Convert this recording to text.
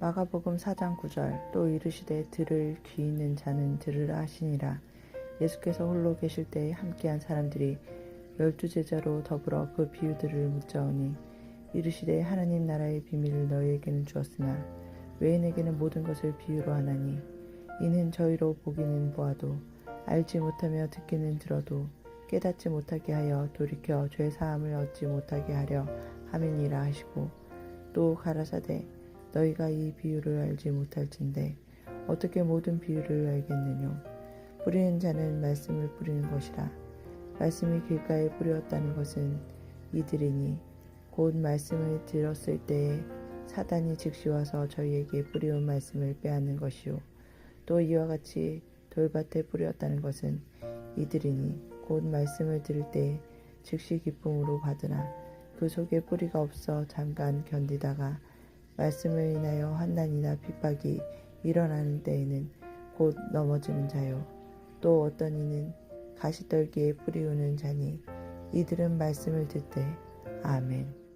마가복음 4장 9절 또 이르시되 들을 귀 있는 자는 들으라 하시니라. 예수께서 홀로 계실 때에 함께한 사람들이 열두 제자로 더불어 그 비유들을 묻자오니 이르시되 하나님 나라의 비밀을 너희에게는 주었으나 외인에게는 모든 것을 비유로 하나니? 이는 저희로 보기는 보아도 알지 못하며 듣기는 들어도 깨닫지 못하게 하여 돌이켜 죄 사함을 얻지 못하게 하려 함이니라 하시고 또 가라사대 너희가 이 비유를 알지 못할진대 어떻게 모든 비유를 알겠느뇨? 뿌리는 자는 말씀을 뿌리는 것이라. 말씀이 길가에 뿌렸다는 것은 이들이니 곧 말씀을 들었을 때에 사단이 즉시 와서 저희에게 뿌리온 말씀을 빼앗는 것이요. 또 이와 같이 돌밭에 뿌렸다는 것은 이들이니 곧 말씀을 들을 때에 즉시 기쁨으로 받으나 그 속에 뿌리가 없어 잠깐 견디다가 말씀을 인하여 환난이나 핍박이 일어나는 때에는 곧 넘어지는 자요. 또 어떤 이는 가시떨기에 뿌리우는 자니 이들은 말씀을 듣되 아멘